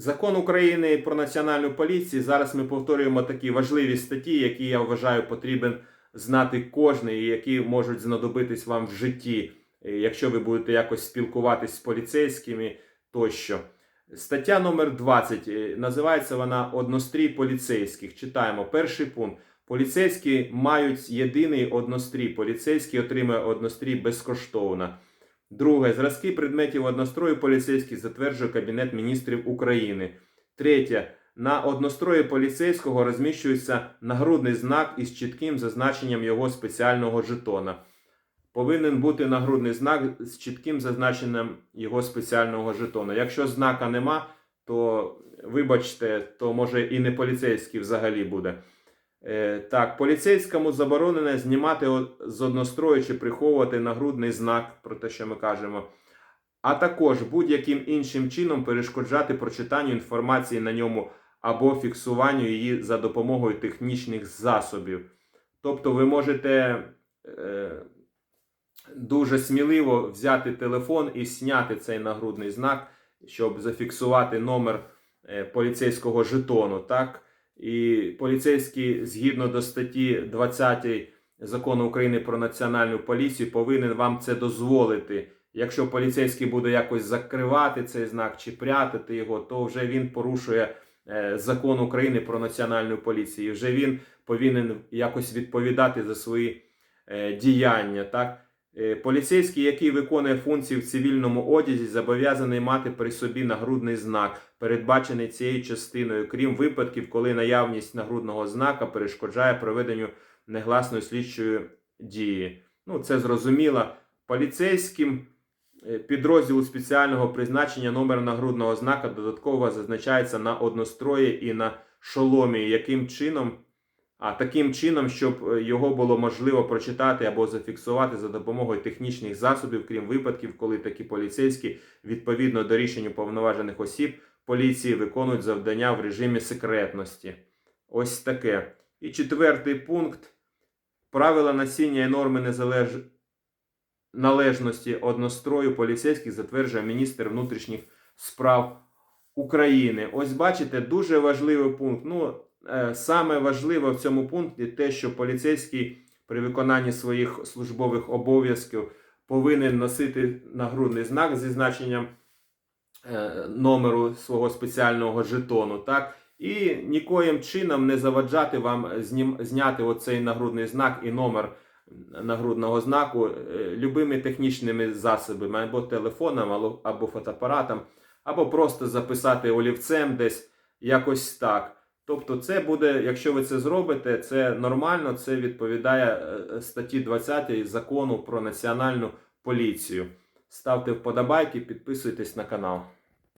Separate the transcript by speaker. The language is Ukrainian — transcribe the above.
Speaker 1: Закон України про національну поліцію. Зараз ми повторюємо такі важливі статті, які я вважаю потрібен знати кожний, і які можуть знадобитись вам в житті, е, якщо ви будете якось спілкуватись з поліцейськими тощо. Стаття номер 20. е, Називається вона Однострій поліцейських. Читаємо перший пункт. Поліцейські мають єдиний однострій. Поліцейський отримує однострій безкоштовно. Друге. Зразки предметів однострою поліцейських затверджує Кабінет міністрів України. Третє. На однострої поліцейського розміщується нагрудний знак із чітким зазначенням його спеціального жетона. Повинен бути нагрудний знак з чітким зазначенням його спеціального жетона. Якщо знака нема, то вибачте, то може і не поліцейський взагалі буде. Е, так, поліцейському заборонено знімати з однострою чи приховувати нагрудний знак, про те, що ми кажемо, а також будь-яким іншим чином перешкоджати прочитанню інформації на ньому або фіксуванню її за допомогою технічних засобів. Тобто ви можете е, дуже сміливо взяти телефон і зняти цей нагрудний знак, щоб зафіксувати номер е, поліцейського жетону. Так? І поліцейський, згідно до статті 20 закону України про національну поліцію, повинен вам це дозволити. Якщо поліцейський буде якось закривати цей знак чи прятати його, то вже він порушує е, закон України про національну поліцію. І вже він повинен якось відповідати за свої е, діяння. Так? Е, Поліцейський, який виконує функції в цивільному одязі, зобов'язаний мати при собі нагрудний знак, передбачений цією частиною, крім випадків, коли наявність нагрудного знака перешкоджає проведенню негласної слідчої дії. Ну, це зрозуміло. Поліцейським е, підрозділу спеціального призначення номер нагрудного знака додатково зазначається на однострої і на шоломі, яким чином а таким чином, щоб е, його було можливо прочитати або зафіксувати за допомогою технічних засобів, крім випадків, коли такі поліцейські відповідно до рішень уповноважених осіб поліції виконують завдання в режимі секретності. Ось таке. І четвертий пункт. Правила носіння і норми незалеж... належності однострою поліцейських затверджує міністр внутрішніх справ України. Ось бачите, дуже важливий пункт. Ну, саме важливе в цьому пункті те, що поліцейський при виконанні своїх службових обов'язків повинен носити нагрудний знак зі значенням е, номеру свого спеціального жетону. Так? І нікоїм чином не заваджати вам зняти оцей нагрудний знак і номер нагрудного знаку е, любими технічними засобами, або телефоном, або фотоапаратом, або просто записати олівцем десь якось так. Тобто, це буде, якщо ви це зробите, це нормально, це відповідає е, статті 20 закону про національну поліцію. Ставте вподобайки, підписуйтесь на канал.